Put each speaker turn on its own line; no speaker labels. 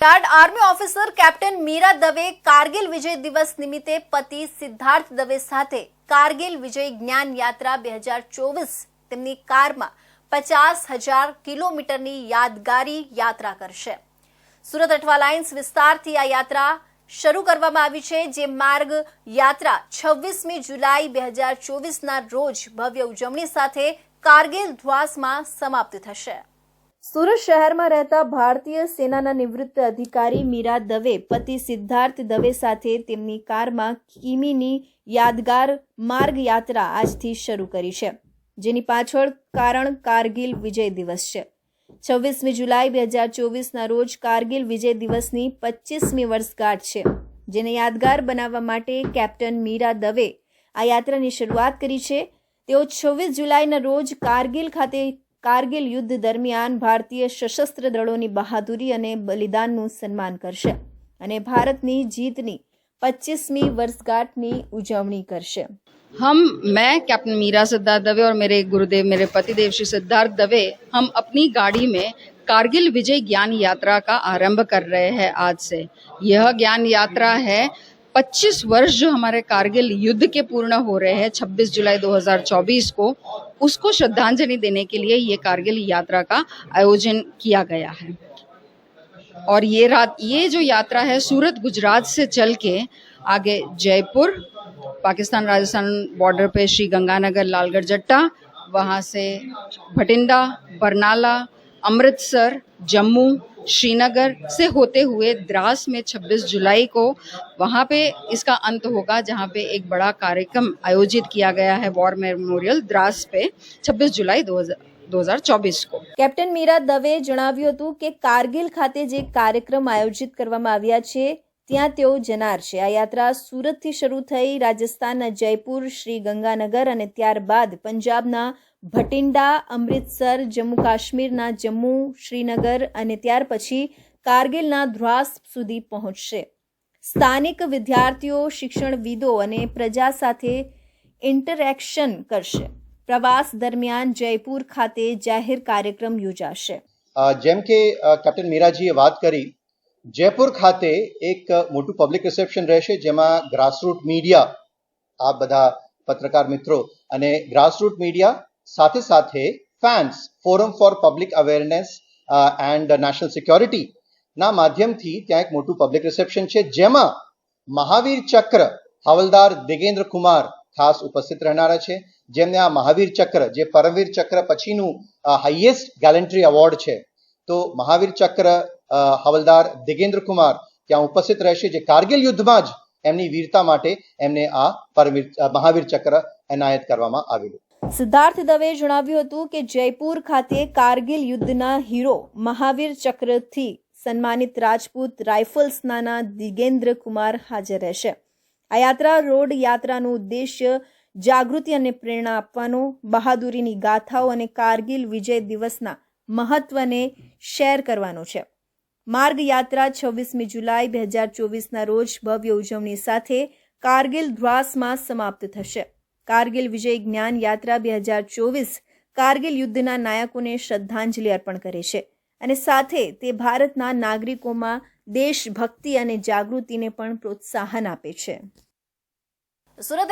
Guard army officer captain Meera Dave Kargil Vijay Diwas નિમિત્તે પતિ સિદ્ધાર્થ દવે સાથે કારગિલ વિજય જ્ઞાન યાત્રા બે હજાર ચોવીસ તેમની કારમાં પચાસ હજાર કિલોમીટરની યાદગારી યાત્રા કરશે. સુરત અઠવાલાઇન્સ વિસ્તારથી આ યાત્રા શરૂ કરવામાં આવી છે, જે માર્ગ યાત્રા છવ્વીસમી જુલાઈ બે હજાર ચોવીસના રોજ ભવ્ય ઉજવણી સાથે કારગિલ ધ્વાસમાં સમાપ્ત થશે. સુરત શહેરમાં રહેતા ભારતીય સેનાના નિવૃત્ત અધિકારી મીરા દવે, પતિ સિદ્ધાર્થ દવે સાથે તેમની કારમાં કિમીની યાદગાર માર્ગ યાત્રા આજથી શરૂ કરી છે, જેની પાછળ કારણ કારગિલ વિજય દિવસ છે. છવ્વીસમી જુલાઈ બે હજાર ચોવીસના રોજ કારગિલ વિજય દિવસની પચીસમી વર્ષગાંઠ છે, જેને યાદગાર બનાવવા માટે કેપ્ટન મીરા દવે આ યાત્રાની શરૂઆત કરી છે. તેઓ છવ્વીસ જુલાઈના રોજ કારગિલ ખાતે કારગિલ યુદ્ધ દરમિયાન ભારતીય સશસ્ત્ર દળોની બહાદુરી અને બલિદાનનું સન્માન કરશે અને ભારતની જીતની પચીસમી વર્ષગાંઠની ઉજવણી કરશે
हम मैं कैप्टन मीरा सिद्धार्थ दवे और मेरे गुरुदेव मेरे पतिदेव श्री सिद्धार्थ दवे हम अपनी गाड़ी में कारगिल विजय ज्ञान यात्रा का आरंभ कर रहे हैं आज से यह ज्ञान यात्रा है 25 वर्ष जो हमारे कारगिल युद्ध के पूर्ण हो रहे हैं 26 जुलाई 2024 को, उसको श्रद्धांजलि देने के लिए ये कारगिल यात्रा का आयोजन किया गया है। और ये रात, ये जो यात्रा है, सूरत, गुजरात से चल के आगे जयपुर, पाकिस्तान, राजस्थान बॉर्डर पे श्री गंगानगर, लालगढ़, जट्टा, वहाँ से भटिंडा, बरनाला, अमृतसर, जम्मू श्रीनगर से होते हुए द्रास में 26 जुलाई को वहाँ पे इसका अंत होगा जहाँ पे एक बड़ा कार्यक्रम आयोजित किया गया है वॉर मेमोरियल द्रास पे 26 जुलाई 2024 को
કેપ્ટન મીરા દવે જણાવ્યું હતું કે કારગિલ ખાતે જે કાર્યક્રમ આયોજિત કરવામાં આવ્યા છે ત્યાં તેઓ જનાર છે આ યાત્રા સુરતથી શરૂ થઈ રાજસ્થાનના જયપુર શ્રી ગંગાનગર અને ત્યારબાદ પંજાબના ભટિંડા, અમૃતસર, જમ્મુ કાશ્મીરના જમ્મુ, શ્રીનગર અને ત્યાર પછી કારગિલના ધ્રાસ સુધી પહોંચશે. સ્થાનિક વિદ્યાર્થીઓ, શિક્ષણવિદો અને પ્રજા સાથે ઇન્ટરેક્શન કરશે. પ્રવાસ દરમિયાન જયપુર ખાતે જાહેર કાર્યક્રમ યોજાશે.
જેમ કે કેપ્ટન મીરાજીએ વાત કરી, જયપુર ખાતે એક મોટું પબ્લિક રિસેપ્શન રહેશે, જેમાં ગ્રાસરૂટ મીડિયા આ બધા પત્રકાર મિત્રો અને ગ્રાસરૂટ મીડિયા સાથે સાથે fans forum for public awareness and national security ના માધ્યમથી ત્યાં એક મોટું પબ્લિક રિસેપ્શન છે જેમાં મહાવીર ચક્ર હવલદાર દિગેન્દ્ર કુમાર ખાસ ઉપસ્થિત રહેનારા છે જેમને આ મહાવીર ચક્ર જે પરમવીર ચક્ર પછીનું હાઈએસ્ટ ગેલેન્ટ્રી એવોર્ડ છે તો મહાવીર ચક્ર અ, હવલદાર દિગેન્દ્ર કુમાર ત્યાં ઉપસ્થિત રહેશે જે કારગિલ યુદ્ધમાં જ એમની વીરતા માટે એમને આ પરમવીર અ, મહાવીર ચક્ર એનાયત કરવામાં આવેલું
સિદ્ધાર્થ દવે જણાવ્યું હતું કે જયપુર ખાતે કારગિલ યુદ્ધના હીરો મહાવીર ચક્રથી સન્માનિત રાજપૂત રાઇફલ્સના દિગેન્દ્ર કુમાર હાજર રહેશે. આ યાત્રા રોડ યાત્રાનું ઉદ્દેશ્ય જાગૃતિ અને પ્રેરણા આપવાનો, બહાદુરીની ગાથાઓ અને કારગિલ વિજય દિવસના મહત્વને શેર કરવાનો છે. માર્ગ યાત્રા છવ્વીસમી જુલાઈ બે હજાર ચોવીસના રોજ ભવ્ય ઉજવણી સાથે કારગિલ ધ્વાસમાં સમાપ્ત થશે. કારગિલ વિજય જ્ઞાન યાત્રા બે હજાર ચોવીસ કારગિલ યુદ્ધના નાયકોને શ્રદ્ધાંજલિ અર્પણ કરે છે. અને સાથે તે ભારતના નાગરિકોમાં દેશભક્તિ અને જાગૃતિને પણ પ્રોત્સાહન આપે છે. સુરત